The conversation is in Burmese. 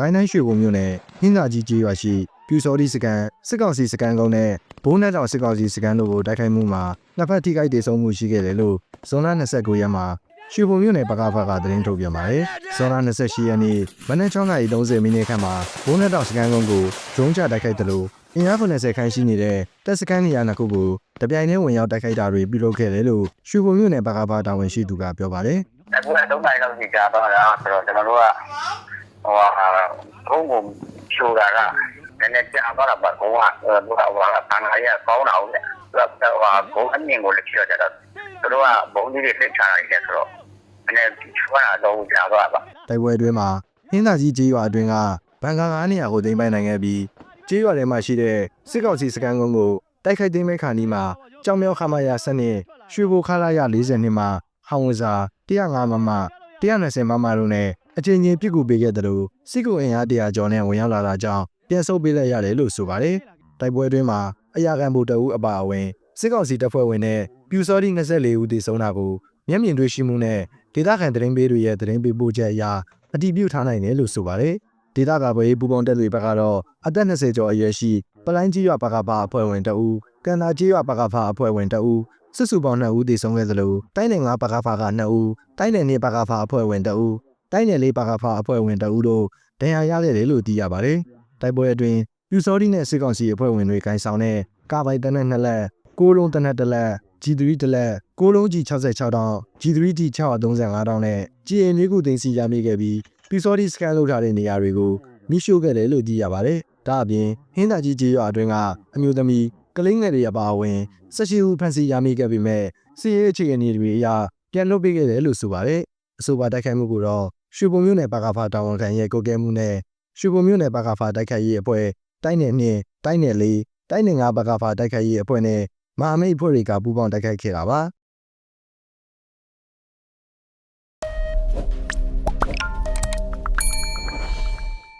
ကိုင်းတိုင်းရွှေဘုံမြို့နယ်ဟင်းသာကြီးကျေးရွာရှိပြူစောတိစကန်စစ်ကောင်စီစကန်ကုန်းနဲ့ဘိုးနက်တောင်စစ်ကောင်စီစကန်တို့ကိုတိုက်ခိုက်မှုမှာနှစ်ဖက်ထိခိုက်ဒေဆုံးမှုရှိခဲ့တယ်လို့ဇွန်လ29ရက်မှာရွှေဘုံမြို့နယ်ပကဖကသတင်းထုတ်ပြန်ပါတယ်။ဇွန်လ28ရက်နေ့မနက်6:30မိနစ်ခန့်မှာဘိုးနက်တောင်စကန်ကုန်းကိုဒရုန်းချတိုက်ခိုက်တယ်လို့အင်အား90ခန်းရှိနေတဲ့တပ်စခန်းနေရာနှစ်ခုကိုတပြိုင်တည်းဝင်ရောက်တိုက်ခိုက်တာတွေပြုလုပ်ခဲ့တယ်လို့ရွှေဘုံမြို့နယ်ပကဖတာဝန်ရှိသူကပြောပါတယ်။အခုက3နိုင်လောက်ရှိကြတော့တာဆိုတော့ကျွန်တော်တို့က ဟိုဟာဘုံဘုံရှိုးတာကနည်းနည်းကြာတော့တာပေါ့ဘုံကဟိုဟာဟိုဟာတန်ခါရကောင်းတာဟုတ်တယ်သူကဟိုဟာဘုံအမြင်ကိုလည်းကြည့်ရကြတော့သူတို့ကဘုံကြီးတွေဖိတ်ချတာကြီးတယ်ဆိုတော့နည်းနည်းချွားတာတော့ကြာတော့ပါတိုက်ပွဲအတွင်းမှာဟင်းသာကြီးကျေးရွာအတွင်းကဘန်ကာ9နေရာကိုသိမ်းပိုက်နိုင်ခဲ့ပြီးကျေးရွာထဲမှာရှိတဲ့စစ်ကောင်စီစခန်းကုန်းကိုတိုက်ခိုက်သိမ်းပိုက်ခါနီးမှာကြောင်မြောက်ခမာယာစနစ်ရွှေဘိုခလာရ40နှစ်မှာဟောင်ဝဇာ105မမ120မမတို့နဲ့ အချင်းချင်းပြစ်ကူပေးခဲ့တယ်လို့စစ်ကူအင်အား100ကျော်နဲ့ဝင်ရောက်လာတာကြောင့်ပြန်ဆုတ်ပေးလိုက်ရတယ်လို့ဆိုပါတယ်တိုက်ပွဲအတွင်းမှာအရာခံဗိုလ်တအုပ်အပါအဝင်စစ်ကောင်စီတပ်ဖွဲ့ဝင်နဲ့ပြူစောတိ24ဦးသေဆုံးတာကိုမျက်မြင်တွေ့ရှိမှုနဲ့ဒေသခံသတင်းပေးတွေရဲ့သတင်းပေးပို့ချက်အရအတည်ပြုထားနိုင်တယ်လို့ဆိုပါတယ်။ဒေသကာကွယ်ရေးပူးပေါင်းတပ်တွေဘက်ကတော့အသက်20ကျော်အရွယ်ရှိပလိုင်းကြီးရွာပကဖအဖွဲ့ဝင်တအူးကန်တာကြီးရွာပကဖအဖွဲ့ဝင်တအူးစစ်စုပေါင်း2ဦးတည်ဆုံးခဲ့သလိုတိုင်းနယ်9ပကဖက2ဦးတိုင်းနယ်2ပကဖအဖွဲ့ဝင်တအူး တိုင်းနယ်4ပကဖအဖွဲ့ဝင်တအူးတို့ဒဏ်ရာရခဲ့တယ်လို့သိရပါတယ်။တိုက်ပွဲအတွင်းပြူစောတိနဲ့စစ်ကောင်စီအဖွဲ့ဝင်တွေဂိုင်းဆောင်တဲ့ကာပိုင်တနက်နှစ်လက်ကိုးလုံးတနက်တစ်လက် G3 တလက်ကိုးလုံးကြီး66တောင်း G3T 635တောင်းနဲ့ GA လေးခုသိမ်းစီရမိခဲ့ပြီးပြူစောတိစကန်လုပ်ထားတဲ့နေရာတွေကိုမိရှို့ခဲ့တယ်လို့သိရပါတယ်။ဒါအပြင်ဟင်းသာကြီးကျေးရွာအတွင်းကအမျိုးသမီးကလေးငယ်တွေအပါအဝင်၁၈ဦးဖမ်းဆီးရမိခဲ့ပေမဲ့စီးရဲအခြေအနေတွေအရပြန်လွတ်ပေးခဲ့တယ်လို့ဆိုပါတယ်။အဆိုပါတိုက်ခိုက်မှုကိုတော့ ရွှေဘုံမြို့နယ်ပကဖတာဝန်ခံရဲ့ကိုကဲမှုနဲ့ရွှေဘုံမြို့နယ်ပကဖတိုက်ခိုက်ရေးအဖွဲ့တိုင်းနယ်နှင့်တိုင်းနယ်လေးတိုင်းနယ်ငါပကဖတိုက်ခိုက်ရေးအဖွဲ့နဲ့မဟာမိတ်အဖွဲ့တွေကပူးပေါင်းတိုက်ခိုက်ခဲ့တာပါ